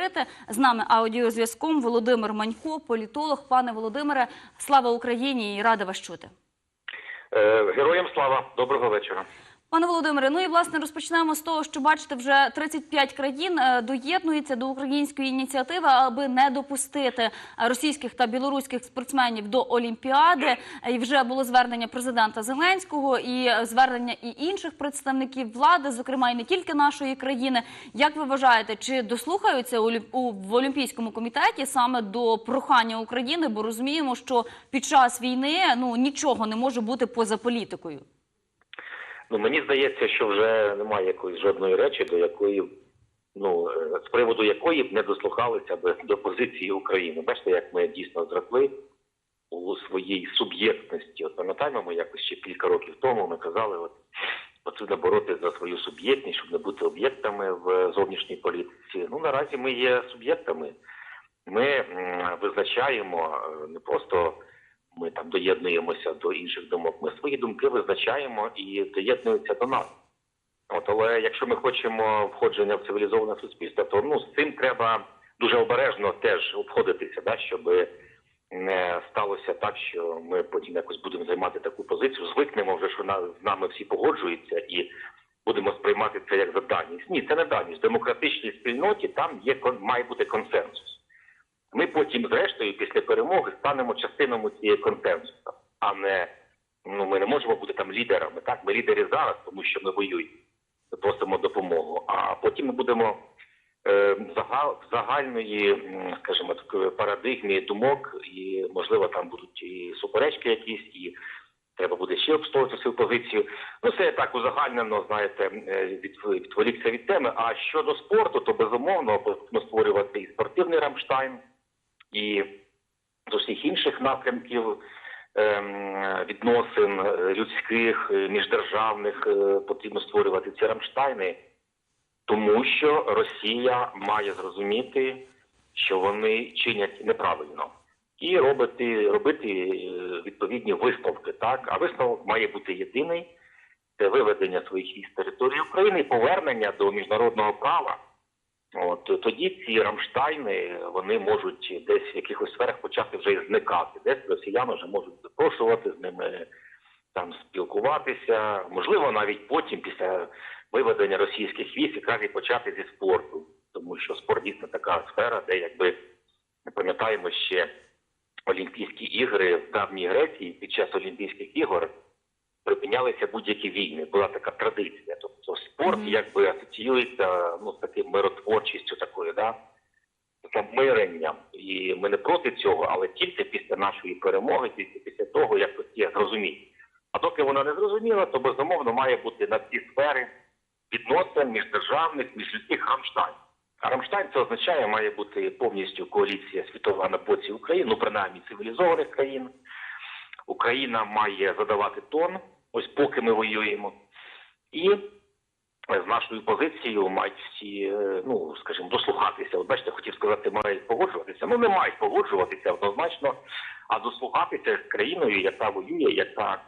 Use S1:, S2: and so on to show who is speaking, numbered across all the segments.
S1: поговорити. З нами аудіозв'язком Володимир Манько, політолог. Пане Володимире, слава Україні і рада вас чути.
S2: Е, Героям слава, доброго вечора.
S1: Пане Володимире, ну і власне розпочнемо з того, що бачите, вже 35 країн е, доєднуються до української ініціативи, аби не допустити е, російських та білоруських спортсменів до Олімпіади. І вже було звернення президента Зеленського і е, звернення і інших представників влади, зокрема і не тільки нашої країни. Як ви вважаєте, чи дослухаються в Олімпійському комітеті саме до прохання України? Бо розуміємо, що під час війни ну нічого не може бути поза політикою.
S2: Ну мені здається, що вже немає якоїсь жодної речі, до якої ну е, з приводу якої б не дослухалися б до позиції України. Бачите, як ми дійсно зросли у своїй суб'єктності. От пам'ятаємо, ми якось ще кілька років тому ми казали, от потрібно боротися за свою суб'єктність, щоб не бути об'єктами в зовнішній політиці. Ну наразі ми є суб'єктами. Ми визначаємо е, не просто ми там доєднуємося до інших думок. Ми свої думки визначаємо і доєднуються до нас. От, але якщо ми хочемо входження в цивілізоване суспільство, то ну з цим треба дуже обережно теж обходитися, да, щоб не сталося так, що ми потім якось будемо займати таку позицію, звикнемо вже, що з нами всі погоджуються і будемо сприймати це як за даність. Ні, це не даність. В демократичній спільноті там є має бути консенсус. Ми потім, зрештою, після перемоги станемо частинами цієї консенсусу, а не ну ми не можемо бути там лідерами. Так, ми лідери зараз, тому що ми воюємо, ми просимо допомогу. А потім ми будемо е, в зага- загальної, скажімо, такої парадигмі думок, і можливо там будуть і суперечки якісь, і треба буде ще обстоювати свою позицію. Ну це так узагальнено, знаєте, е, від, відволікся від теми. А щодо спорту, то безумовно потрібно створювати і спортивний Рамштайн і з усіх інших напрямків ем, відносин людських, е, міждержавних е, потрібно створювати ці Рамштайни, тому що Росія має зрозуміти, що вони чинять неправильно, і робити, робити е, відповідні висновки. Так, а висновок має бути єдиний. Це виведення своїх військ з території України повернення до міжнародного права. От тоді ці Рамштайни вони можуть десь в якихось сферах почати вже зникати. Десь росіяни вже можуть запрошувати з ними там спілкуватися. Можливо, навіть потім, після виведення російських військ, якраз і почати зі спорту, тому що спорт дійсно така сфера, де якби ми пам'ятаємо ще Олімпійські ігри в давній Греції під час Олімпійських ігор припинялися будь-які війни. Була така традиція. Тобто спорт
S1: Мгм.
S2: якби асоціюється ну, з таким миротворчістю такою, да? замиренням. І ми не проти цього, але тільки після нашої перемоги, тільки після того, як Росія зрозуміє. А доки вона не зрозуміла, то безумовно має бути на ці сфери відносин міждержавних, міжлюдських Рамштайн. А Рамштайн це означає, має бути повністю коаліція світова на боці України, ну принаймні цивілізованих країн. Україна має задавати тон, ось поки ми воюємо. І з нашою позицією мають всі, е, ну скажімо, дослухатися. От бачите, хотів сказати, мають погоджуватися. Ну не мають погоджуватися однозначно, а дослухатися країною, яка воює, яка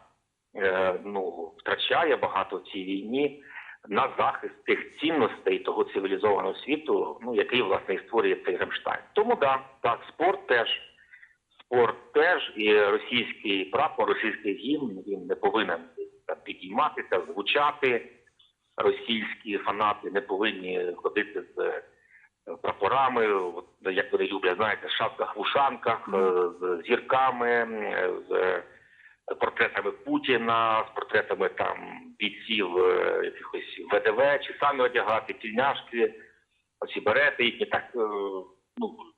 S2: е, ну втрачає багато в цій війні на захист тих цінностей того цивілізованого світу, ну який власне і створює цей Рамштайн. Тому да, так, спорт теж. Спорт теж і російський прапор, російський гімн він не повинен підійматися, звучати. Російські фанати не повинні ходити з е, прапорами, як вони люблять, знаєте, шапках вушанках, е, з зірками, е, з портретами Путіна, з портретами там бійців якихось ВДВ, чи самі одягати тільняшки, оці берети їхні так. Ну,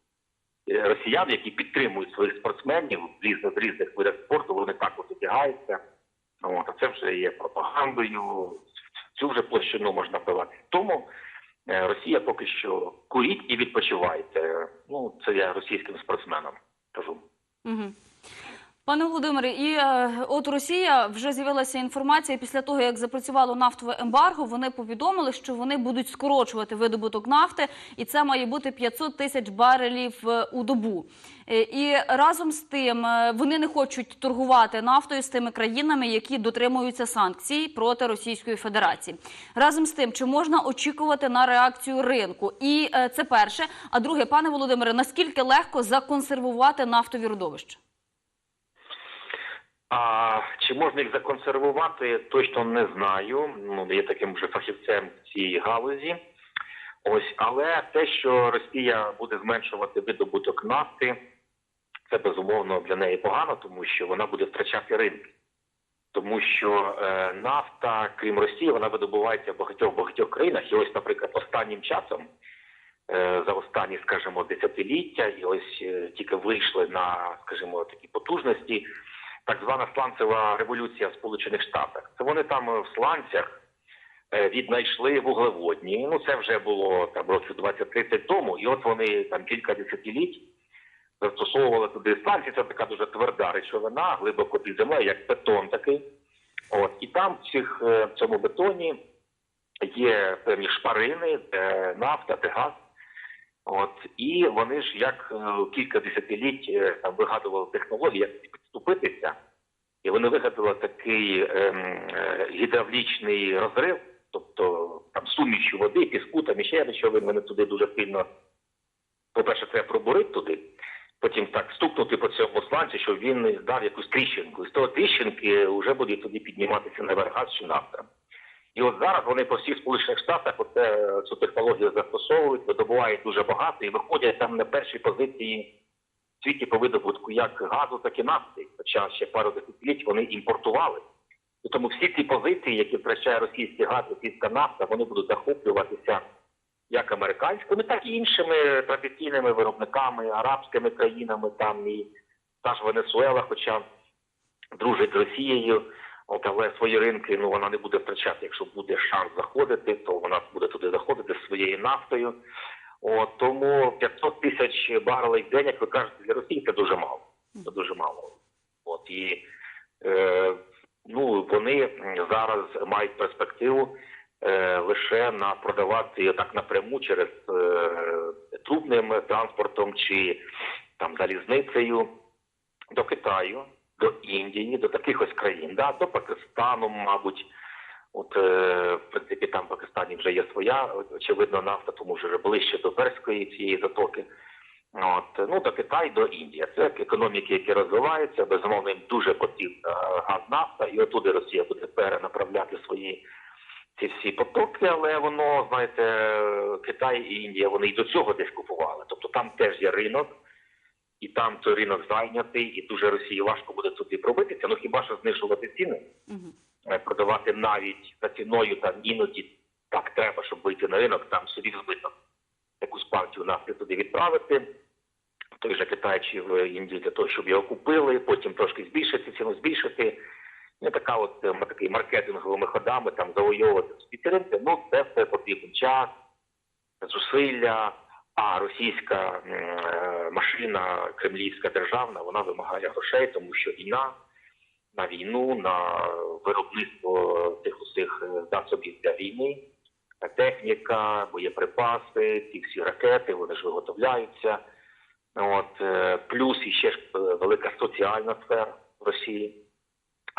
S2: росіян, які підтримують своїх спортсменів в різних, в різних видах спорту, вони також одягаються. От, а це вже є пропагандою. Цю вже площину можна вбивати. Тому е, Росія поки що куріть і відпочивайте. Ну, це я російським спортсменам кажу.
S1: Угу. Пане Володимире, і е, от Росія вже з'явилася інформація після того, як запрацювало нафтове ембарго. Вони повідомили, що вони будуть скорочувати видобуток нафти, і це має бути 500 тисяч барелів е, у добу. Е, І разом з тим е, вони не хочуть торгувати нафтою з тими країнами, які дотримуються санкцій проти Російської Федерації. Разом з тим, чи можна очікувати на реакцію ринку? І е, це перше. А друге, пане Володимире, наскільки легко законсервувати нафтові родовища?
S2: А чи можна їх законсервувати, точно не знаю. Ну, є таким вже фахівцем в цій галузі. Ось, але те, що Росія буде зменшувати видобуток нафти, це безумовно для неї погано, тому що вона буде втрачати ринки. Тому що е, нафта, крім Росії, вона видобувається в багатьох багатьох країнах. І ось, наприклад, останнім часом, е, за останні, скажімо, десятиліття, і ось е, тільки вийшли на, скажімо, такі потужності так звана сланцева революція в Сполучених Штатах. Це вони там е, в сланцях е, віднайшли вуглеводні. Ну це вже було там років 20-30 тому, і от вони там кілька десятиліть застосовували туди сланці. Це така дуже тверда речовина, глибоко під землею, як бетон такий. От і там в цих е, в цьому бетоні є певні шпарини, де нафта, де газ. От і вони ж як е, кілька десятиліть е, там вигадували технології, як підступитися, і вони вигадали такий ем, е, гідравлічний розрив, тобто там суміші води, піску, там іще речовин, вони туди дуже сильно. По-перше, треба пробурити туди, потім так стукнути по цьому сланці, щоб він дав якусь тріщинку. І з того тріщинки вже буде туди підніматися наверх газ чи нафта. І от зараз вони по всіх сполучених штатах оце, цю технологію застосовують, видобувають дуже багато і виходять там на першій позиції в світі по видобутку як газу, так і нафти. Хоча ще пару десятиліть вони імпортували. І тому всі ці позиції, які втрачає російський газ, російська нафта, вони будуть захоплюватися як американськими, так і іншими традиційними виробниками, арабськими країнами, там і та ж Венесуела, хоча дружить з Росією. От, але свої ринки ну вона не буде втрачати. Якщо буде шанс заходити, то вона буде туди заходити своєю нафтою. От тому 500 тисяч барелей в день, як ви кажете, для Росії це дуже мало. Це дуже мало. От і е, ну вони зараз мають перспективу е, лише на продавати так напряму через е, трубним транспортом чи там залізницею до Китаю до Індії, до таких ось країн, да, до Пакистану, мабуть. От, е, в принципі, там в Пакистані вже є своя, очевидно, нафта, тому вже ближче до Перської цієї затоки. От, ну, до Китаю, до Індії. Це економіки, які розвиваються, безумовно, їм дуже потрібна газ нафта, і отуди Росія буде перенаправляти свої ці всі потоки, але воно, знаєте, Китай і Індія, вони і до цього десь купували. Тобто там теж є ринок, і там той ринок зайнятий, і дуже Росії важко буде туди пробитися. Ну хіба що знижувати ціни. Е, продавати навіть за ціною там іноді так треба, щоб вийти на ринок, там собі збиток якусь партію нафти туди відправити. Той же Китай чи в Індії для того, щоб його купили, потім трошки збільшити ціну, збільшити. Ну, така от е, такий маркетинговими ходами там завойовувати підтримки. Ну, це все потрібен час, зусилля. А російська е, машина кремлівська державна вона вимагає грошей, тому що війна на війну, на виробництво тих усіх е, засобів для війни, техніка, боєприпаси, ці всі ракети, вони ж виготовляються. От е, плюс іще ж велика соціальна сфера в Росії.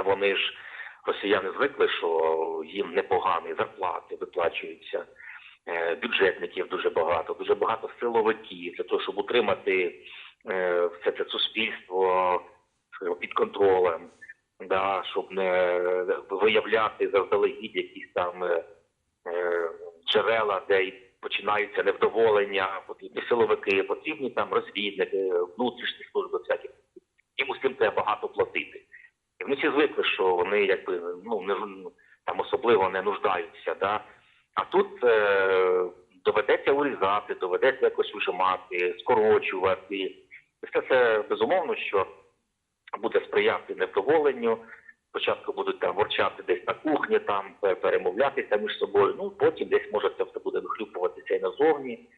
S2: Вони ж росіяни звикли, що їм непогані зарплати виплачуються бюджетників дуже багато, дуже багато силовиків для того, щоб утримати е, все це суспільство під контролем, да, щоб не виявляти заздалегідь якісь там е, е, джерела, де починаються невдоволення, потрібні силовики, потрібні там розвідники, внутрішні служби всякі. Їм усім треба багато платити. І вони всі звикли, що вони якби ну не там особливо не нуждаються. Да? А тут е, доведеться урізати, доведеться якось вижимати, скорочувати. Все це безумовно, що буде сприяти невдоволенню. Спочатку будуть там ворчати десь на кухні, там перемовлятися між собою. Ну потім десь може це все буде вихлюпуватися і назовні.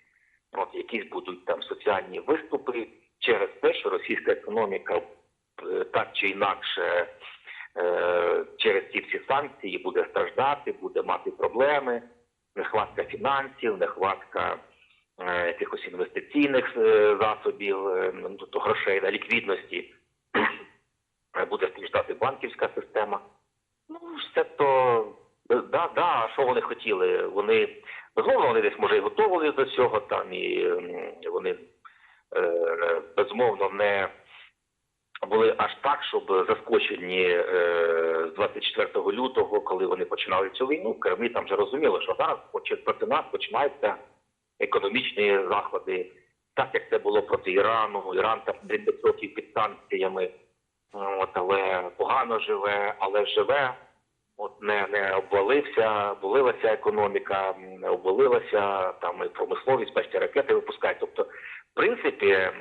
S2: От якісь будуть там соціальні виступи через те, що російська економіка е, так чи інакше е, через ці всі санкції буде страждати, буде мати проблеми, нехватка фінансів, нехватка е, якихось інвестиційних е, засобів, е, ну, тобто грошей на ліквідності, буде страждати банківська система. Ну, все то да, да, що вони хотіли? Вони безумовно вони десь може і готували до цього там, і вони безумовно не були аж так, щоб заскочені е, з 24 лютого, коли вони починали цю війну. Кремлі там вже розуміли, що зараз проти нас починаються економічні заходи, так як це було проти Ірану. Іран там 30 років під санкціями, от, але погано живе, але живе. От не, не обвалився, обвалилася економіка, не обвалилася там і промисловість, бачите, ракети випускають. Тобто, принципі,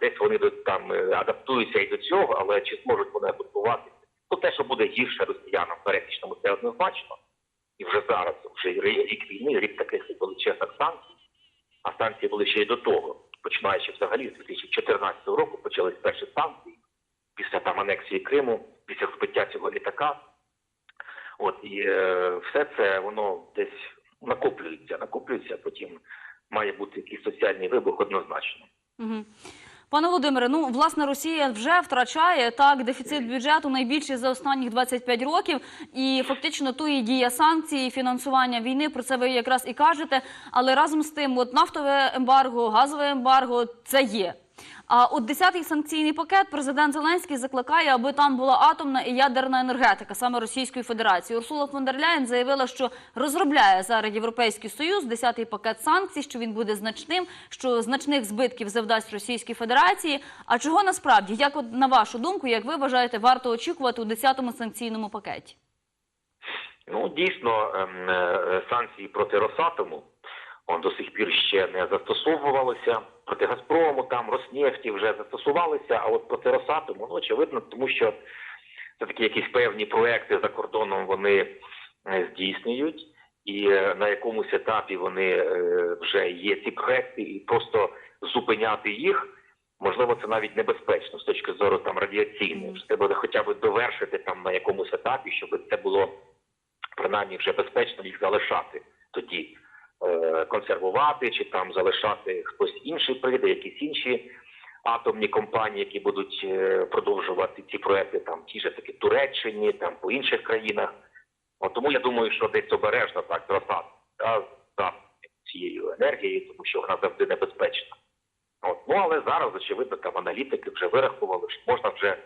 S2: десь вони там е, адаптуються і до цього, але чи зможуть вони адаптуватися? То те, що буде гірше росіянам пересічному, це однозначно. І вже зараз, вже рік війни, рік таких величезних санкцій, а санкції були ще й до того. Починаючи взагалі з 2014 року почались перші санкції після там анексії Криму, після збиття цього літака. От і е, все це воно десь накоплюється, накоплюється, потім має бути якийсь соціальний вибух однозначно.
S1: Пане Володимире, ну власне Росія вже втрачає так дефіцит бюджету найбільший за останніх 25 років, і фактично то і дія санкцій, і фінансування війни. Про це ви якраз і кажете. Але разом з тим, от нафтове ембарго, газове ембарго це є. А от 10-й санкційний пакет президент Зеленський закликає, аби там була атомна і ядерна енергетика саме Російської Федерації. Урсула фон дер Ляєн заявила, що розробляє зараз Європейський Союз 10-й пакет санкцій, що він буде значним, що значних збитків завдасть Російській Федерації. А чого насправді, як на вашу думку, як ви вважаєте, варто очікувати у 10-му санкційному пакеті?
S2: Ну дійсно ем, е, санкції проти Росатому он до сих пір ще не застосовувалися. Проти Газпрому, там Роснефті вже застосувалися, а от проти Росатому, ну очевидно, тому що це такі якісь певні проекти за кордоном вони е, здійснюють, і е, на якомусь етапі вони е, вже є ці проекти, і просто зупиняти їх. Можливо, це навіть небезпечно з точки зору там радіаційної. Що Треба хоча б довершити там на якомусь етапі, щоб це було принаймні вже безпечно їх залишати тоді консервувати чи там залишати хтось інший прийде, якісь інші атомні компанії, які будуть е, продовжувати ці проекти, там ті ж таки Туреччині, там по інших країнах. От тому я думаю, що десь обережно так зростати та, та цією енергією, тому що вона завжди небезпечна. От. Ну але зараз, очевидно, там аналітики вже вирахували, що можна вже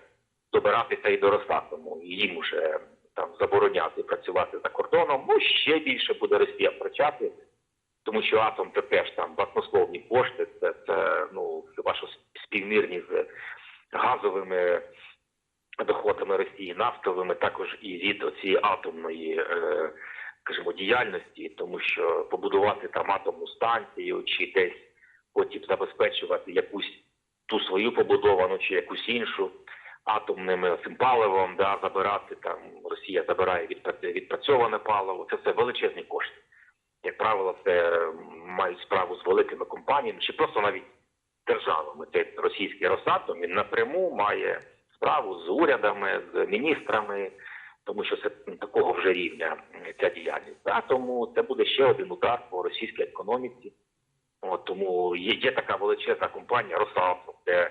S2: добиратися і до Росатому, і їм вже там забороняти працювати за кордоном. Ну ще більше буде Росія втрачати, тому що атом це теж там баснословні кошти, це, це ну хіба співмірні з газовими доходами Росії, нафтовими, також і від цієї атомної. Е, Скажімо, діяльності, тому що побудувати там атомну станцію чи десь потім забезпечувати якусь ту свою побудовану чи якусь іншу атомним цим паливом, да, забирати там Росія забирає відпрацьоване паливо. Це все величезні кошти. Як правило, це мають справу з великими компаніями чи просто навіть державами. Це російський Росатом він напряму має справу з урядами, з міністрами, тому що це такого вже рівня ця діяльність. Да, тому це буде ще один удар по російській економіці. От, тому є, є така величезна компанія Росатом, де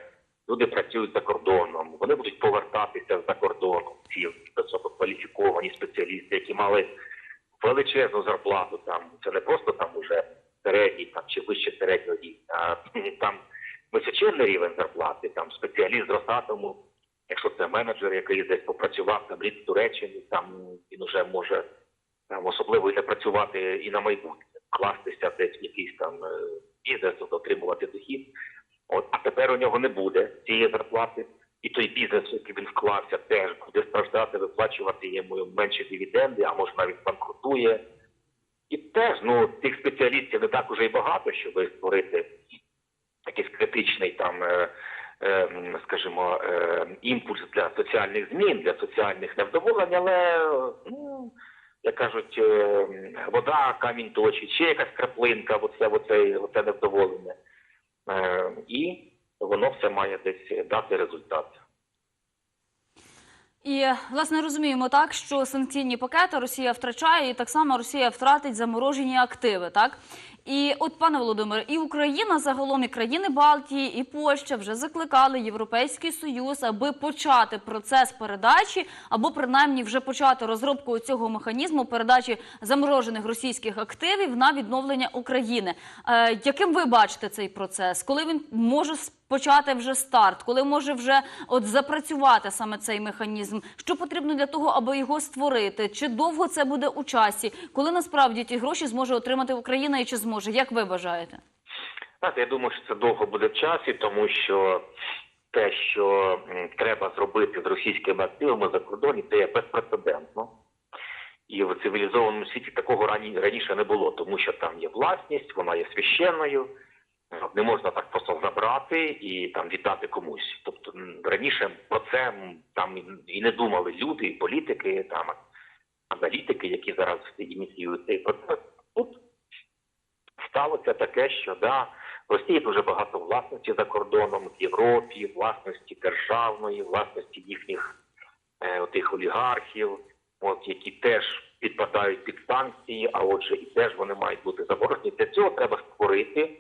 S2: люди працюють за кордоном, вони будуть повертатися за кордоном, ці висококваліфіковані спеціалісти, які мали величезну зарплату. Там це не просто там уже середній там чи вище середнього рівня, а там височенний рівень зарплати, там спеціаліст Росатому, якщо це менеджер, який десь попрацював там рік в Туреччині, там він уже може там особливо і не працювати і на майбутнє, кластися десь в якийсь там е, бізнес, от, отримувати дохід. От, а тепер у нього не буде цієї зарплати, і той бізнес, який він вклався, теж буде страждати, виплачувати йому менші дивіденди, а може навіть банкрутує. І теж ну тих спеціалістів не так уже й багато, щоб створити якийсь критичний там, е, е, скажімо, е, імпульс для соціальних змін, для соціальних невдоволень, але ну. Як кажуть, е, вода камінь точить, ще якась краплинка, оце, оце, оце невдоволення. Е, і воно все має десь дати результат.
S1: І власне розуміємо так, що санкційні пакети Росія втрачає, і так само Росія втратить заморожені активи. Так і от, пане Володимире, і Україна загалом, і країни Балтії, і Польща вже закликали Європейський Союз, аби почати процес передачі, або принаймні вже почати розробку цього механізму передачі заморожених російських активів на відновлення України. Е, яким ви бачите цей процес? Коли він може почати вже старт, коли може вже от запрацювати саме цей механізм? Що потрібно для того, аби його створити? Чи довго це буде у часі? Коли насправді ті гроші зможе отримати Україна і чи зможе? Як ви вважаєте?
S2: Знаєте, я думаю, що це довго буде в часі, тому що те, що треба зробити з російськими активами за кордоні, це є безпрецедентно. І в цивілізованому світі такого раніше не було, тому що там є власність, вона є священною, не можна так просто забрати і там віддати комусь. Тобто раніше про це там і- не думали люди, і політики, там аналітики, які зараз ініціюють цей процес. Тут сталося таке, що да, в Росії дуже багато власності за кордоном, в Європі, власності державної, власності їхніх е, отих олігархів, от які теж підпадають під санкції, а отже, і теж вони мають бути заборонені. Для цього треба створити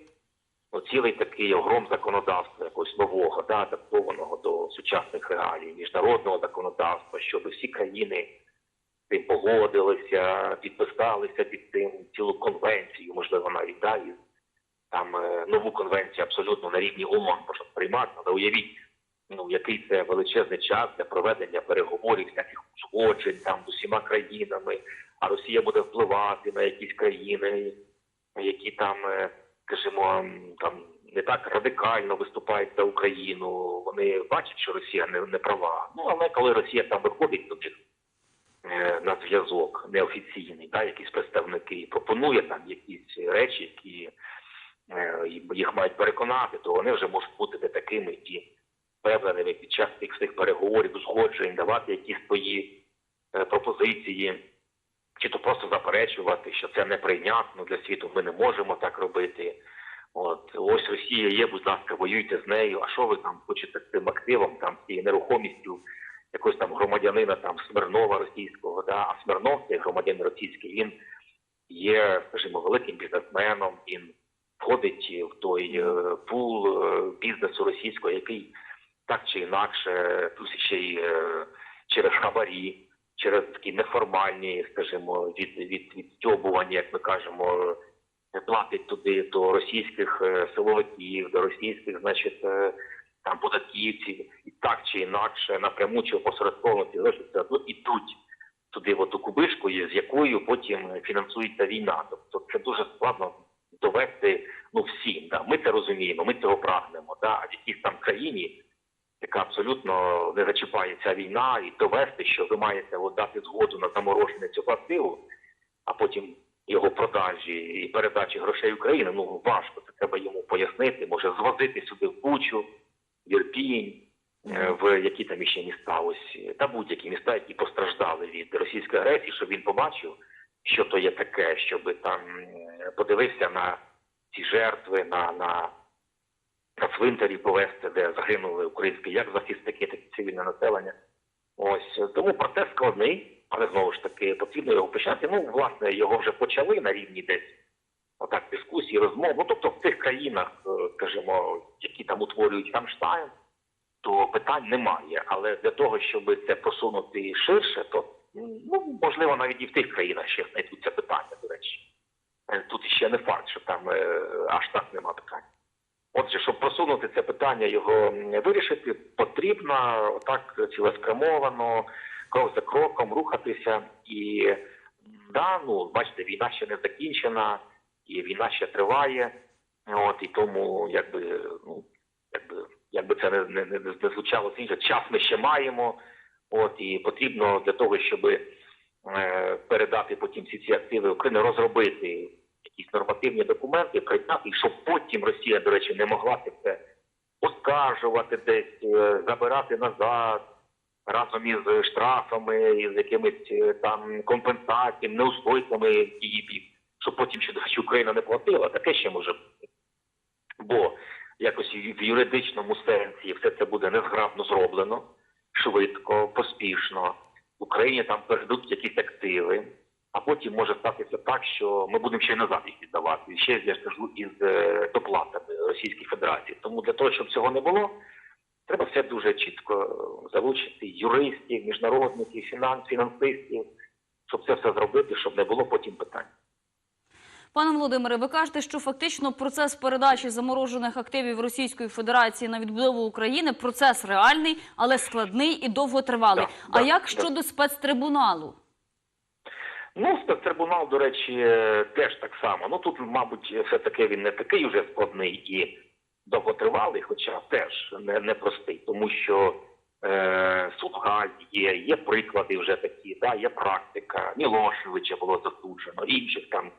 S2: ну, цілий такий огром законодавства, якогось нового, да, адаптованого до сучасних реалій, міжнародного законодавства, щоб всі країни з цим погодилися, підписалися під цим цілу конвенцію, можливо, навіть да, і там е, нову конвенцію абсолютно на рівні ООН можна приймати, але уявіть, ну який це величезний час для проведення переговорів, всяких узгоджень там з усіма країнами, а Росія буде впливати на якісь країни, які там, е, скажімо, там не так радикально виступають за Україну. Вони бачать, що Росія не, не права. Ну але коли Росія там виходить до е, на зв'язок неофіційний, да, якісь представники пропонує там якісь речі, які е, їх мають переконати, то вони вже можуть бути не такими і впевненими під час цих переговорів, узгоджень, давати якісь свої е, пропозиції, чи то просто заперечувати, що це неприйнятно для світу. Ми не можемо так робити. От ось Росія є, будь ласка, воюйте з нею. А що ви там хочете з цим активом, там цією нерухомістю якогось там громадянина там Смирнова російського, да, а Смирнов, цей громадянин російський, він є, скажімо, великим бізнесменом. Він входить в той е, пул е, бізнесу російського, який так чи інакше, плюс ще й е, через хабарі, через такі неформальні, скажімо, від, від, відстьобування, як ми кажемо, е, платить туди до російських е, силовиків, до російських, значить, е, там податківців, і так чи інакше, напряму чи опосередковано ці гроші все ідуть туди, в оту кубишку, з якою потім фінансується війна. Тобто це дуже складно довести ну всім. Да. Ми це розуміємо, ми цього прагнемо. Да. А в якійсь там країні, яка абсолютно не зачіпає ця війна, і довести, що ви маєте от, дати згоду на замороження цього активу, а потім його продажі і передачі грошей Україні, ну важко. Це треба йому пояснити. Може звозити сюди в Бучу, в Ірпінь, е, в які там іще міста, ось та будь-які міста, які постраждали від російської агресії, щоб він побачив, що то є таке, щоб там е, подивився на ці жертви, на, на, на цвинтарі повести, де загинули українські як захисники, так і цивільне населення. Ось тому процес складний, але знову ж таки потрібно його почати. Ну, власне, його вже почали на рівні десь отак дискусії, розмов. Ну тобто в тих країнах, е, скажімо, які там утворюють Рамштайн, то питань немає. Але для того, щоб це посунути ширше, то ну можливо навіть і в тих країнах ще знайдуться питання. До речі, Е, тут ще не факт, що там е, аж так нема питань. Отже, щоб просунути це питання, його вирішити, потрібно так цілеспрямовано, крок за кроком рухатися. І да, ну бачите, війна ще не закінчена, і війна ще триває. От і тому, якби ну якби якби це не, не, не, не звучало інше, час ми ще маємо. От і потрібно для того, щоб е, передати потім всі ці активи України, розробити якісь нормативні документи, прийняти, і щоб потім Росія, до речі, не могла це оскаржувати десь, е, забирати назад разом із штрафами, із якимись е, там компенсаціями, неустойками її бік, щоб потім ще речі, Україна не платила, таке ще може бути. Бо якось в юридичному сенсі все це буде незграбно зроблено, швидко, поспішно, в Україні там передадуть якісь активи, а потім може статися так, що ми будемо ще й назад їх віддавати. І ще я ж кажу із е, доплатами Російської Федерації. Тому для того, щоб цього не було, треба все дуже чітко е, залучити юристів, міжнародників, фінанс, фінансистів, щоб це все зробити, щоб не було потім питань.
S1: Пане Володимире, ви кажете, що фактично процес передачі заморожених активів Російської Федерації на відбудову України процес реальний, але складний і довготривалий.
S2: Да,
S1: а
S2: да,
S1: як
S2: да.
S1: щодо спецтрибуналу?
S2: Ну, спецтрибунал, до речі, е, теж так само. Ну тут, мабуть, все-таки він не такий вже складний і довготривалий, хоча теж не, непростий, тому що е, суд Гаазі є, є приклади вже такі, да, є практика. Мілошевича було засуджено, інших там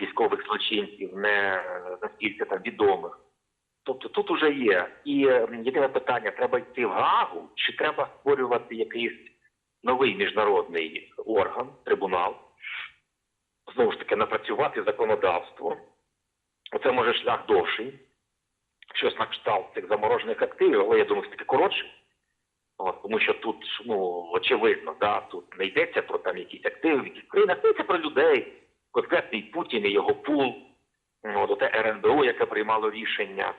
S2: військових злочинців, не настільки там відомих. Тобто тут уже є. І єдине питання: треба йти в Гаагу, чи треба створювати якийсь новий міжнародний орган, трибунал, знову ж таки, напрацювати законодавство. Оце може шлях довший, щось на кшталт цих заморожених активів, але я думаю, все-таки коротший. От, тому що тут, ну, очевидно, да, тут не йдеться про там якісь активи в яких країнах, йдеться про людей, конкретний Путін і його пул, от, оте РНБО, яке приймало рішення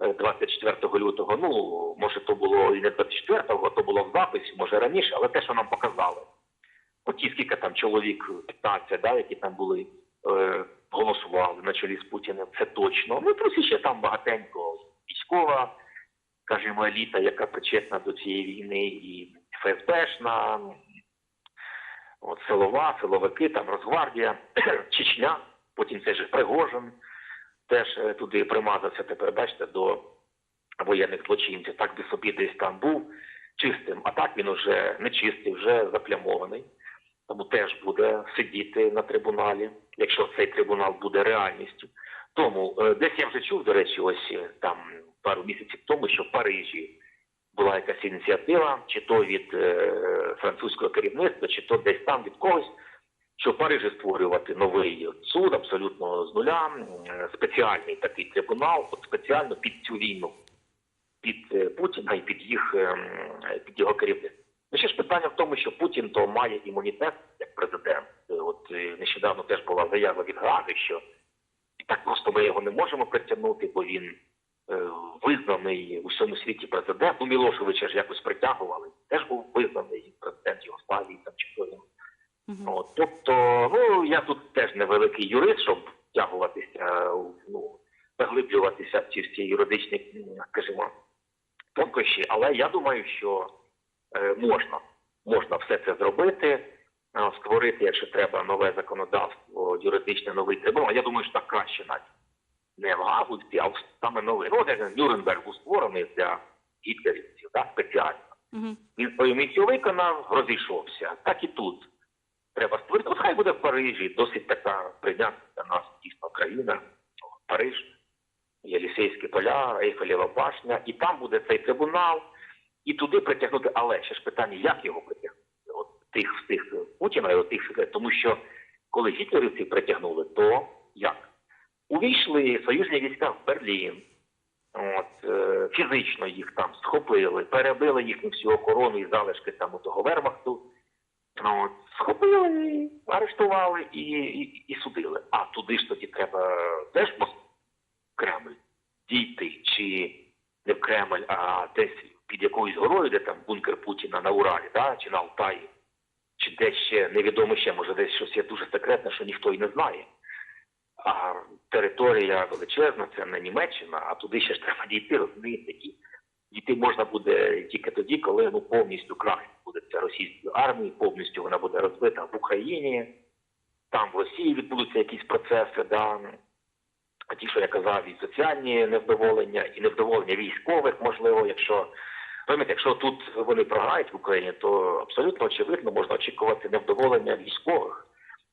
S2: 24 лютого. Ну, може, то було і не 24-го, то було в записі, може раніше, але те, що нам показали. Оті скільки там чоловік 15, да, які там були, е, голосували на чолі з Путіним, це точно. Ну, плюс ще там багатенько військова, скажімо, еліта, яка причетна до цієї війни, і ФСБшна, от, силова, силовики, там Росгвардія, Чечня, потім цей же Пригожин теж е, туди примазався тепер, бачите, до воєнних злочинців. Так би собі десь там був чистим, а так він уже не чистий, вже заплямований. Тому теж буде сидіти на трибуналі, якщо цей трибунал буде реальністю. Тому е, десь я вже чув, до речі, ось е, там пару місяців тому, що в Парижі була якась ініціатива, чи то від французького керівництва, чи то десь там від когось, що в створювати новий суд абсолютно з нуля, спеціальний такий трибунал, от спеціально під цю війну, під е, Путіна і під їх е, під його керівництво. Ну, ще ж питання в тому, що Путін то має імунітет як президент. Е, От нещодавно теж була заява від Гааги, що так просто ми його не можемо притягнути, бо він визнаний у всьому світі президент. Ну, Мілошевича ж якось притягували. Теж був визнаний президент Югославії там чи хто
S1: Мгм.
S2: От, тобто, ну я тут теж невеликий юрист, щоб втягуватися, ну, заглиблюватися в ці всі юридичні, скажімо, тонкощі, але я думаю, що е, можна, можна все це зробити, е, створити, якщо треба, нове законодавство, юридичне новий трибунал. Я думаю, що так краще навіть не в Гагульці, а саме новий. Ну, як Нюрнберг був створений для гітлерівців, так, спеціально.
S1: Мгм.
S2: Він свою місію виконав, розійшовся. Так і тут. Треба створити. От хай буде в Парижі, досить така прийнятна для нас дійсно країна. Париж, Єлісейські поля, Ейфелєва башня, і там буде цей трибунал, і туди притягнути. Але ще ж питання, як його притягнути? От тих всіх Путіна і от тих, тому що коли гітлерівці притягнули, то як? Увійшли союзні війська в Берлін, От, е, фізично їх там схопили, перебили їхню всю охорону і залишки там у того вермахту. От, схопили, арештували і, і, і судили. А туди ж тоді треба теж в Кремль дійти, чи не в Кремль, а десь під якоюсь горою, де там бункер Путіна на Уралі, да, чи на Алтаї, чи десь ще невідомо ще, може десь щось є дуже секретне, що ніхто і не знає. А територія величезна, це не Німеччина, а туди ще ж треба дійти, розумієте, дійти можна буде тільки тоді, коли ну повністю крах буде ця російської армії, повністю вона буде розбита в Україні, там в Росії відбудуться якісь процеси, да. Ті, що я казав, і соціальні невдоволення, і невдоволення військових, можливо, якщо Розумієте, якщо тут вони програють в Україні, то абсолютно очевидно можна очікувати невдоволення військових.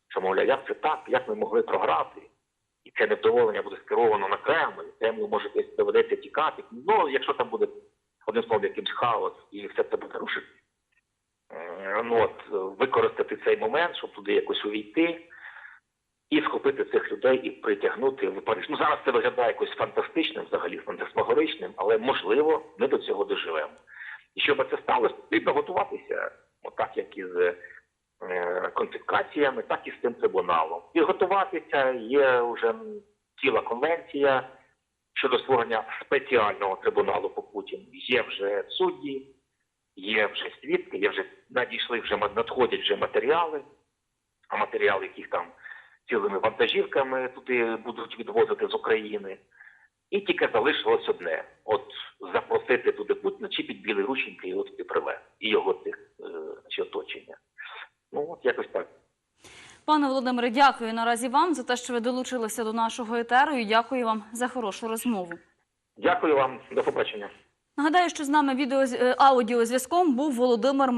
S2: Що, мовляв, як це так, як ми могли програти? І це невдоволення буде скеровано на Кремль, Кремлю може десь доведеться тікати. Ну, якщо там буде одним словом якимсь хаос і все це буде рушити. Ну, от, використати цей момент, щоб туди якось увійти і схопити цих людей і притягнути в Париж. Ну, зараз це виглядає якось фантастичним, взагалі фантасмагоричним, але можливо, ми до цього доживемо. І щоб це сталося, потрібно готуватися, отак як із е, конфіскаціями, так і з цим трибуналом. І готуватися є вже ціла конвенція щодо створення спеціального трибуналу по Путіну. Є вже судді, є вже свідки, є вже надійшли вже надходять вже матеріали, а матеріали, яких там цілими вантажівками туди будуть відвозити з України. І тільки залишилось одне: от запросити туди Путіна чи під білі рученьки його туди привезти, і його тих е, чи оточення. Ну от якось так.
S1: Пане Володимире, дякую наразі вам за те, що ви долучилися до нашого етеру. І дякую вам за хорошу розмову.
S2: Дякую вам, до побачення.
S1: Нагадаю, що з нами відео е, аудіозв'язком був Володимир